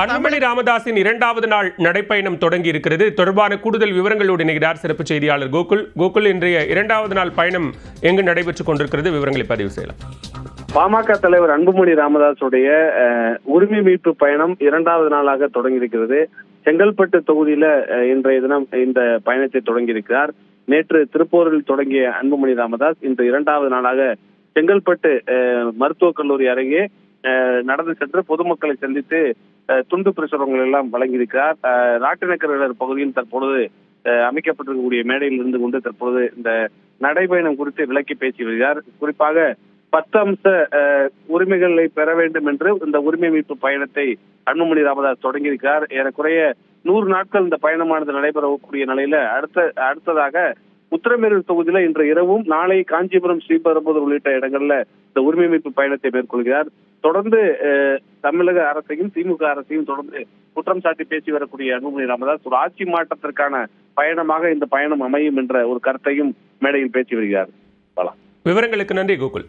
அன்புமணி ராமதாஸின் இரண்டாவது நாள் நடைப்பயணம் தொடங்கி இருக்கிறது. தொடர்பான கூடுதல் விவரங்களோடு இணைகிறார் சிறப்பு செய்தியாளர் கோகுல். கோகுல் இன்றைய இரண்டாவது நாள் பயணம் எங்கு நடைபெற்றுக் கொண்டிருக்கிறது? விவரங்களை பதிவு செய்யலாம். பாமக தலைவர் அன்புமணி ராமதாஸுடைய உரிமை மீட்பு பயணம் இரண்டாவது நாளாக தொடங்கியிருக்கிறது செங்கல்பட்டு தொகுதியில இன்றைய தினம் இந்த பயணத்தை தொடங்கியிருக்கிறார் நேற்று திருப்பூரில் தொடங்கிய அன்புமணி ராமதாஸ் இன்று இரண்டாவது நாளாக செங்கல்பட்டு மருத்துவக் கல்லூரி அருகே நடந்து சென்று பொதுமக்களை சந்தித்து துண்டு பிரசுரங்கள் எல்லாம் வழங்கியிருக்கிறார். அஹ், ராட்டினக்கரர் பகுதியில் தற்பொழுது அமைக்கப்பட்டிருக்கக்கூடிய மேடையில் இருந்து கொண்டு தற்பொழுது இந்த நடைபயணம் குறித்து விளக்கி பேசி வருகிறார். குறிப்பாக பத்து அம்ச உரிமைகளை பெற வேண்டும் என்று இந்த உரிமை மீட்பு பயணத்தை அன்புமணி ராமதாஸ் தொடங்கியிருக்கிறார். ஏறக்குறைய நூறு நாட்கள் இந்த பயணமானது நடைபெறக்கூடிய நிலையில அடுத்த அடுத்ததாக உத்தரமேரூர் தொகுதியில இன்று இரவும் நாளை காஞ்சிபுரம் ஸ்ரீபெரும்புதூர் உள்ளிட்ட இடங்கள்ல இந்த உரிமை மீட்பு பயணத்தை மேற்கொள்கிறார். தொடர்ந்து அஹ், தமிழக அரசையும் திமுக அரசையும் தொடர்ந்து குற்றம் சாட்டி பேசி வரக்கூடிய அன்புமணி ராமதாஸ் ஒரு ஆட்சி மாற்றத்திற்கான பயணமாக இந்த பயணம் அமையும் என்ற ஒரு கருத்தையும் மேடையில் பேசி வருகிறார் பலா. விவரங்களுக்கு நன்றி கோகுல்.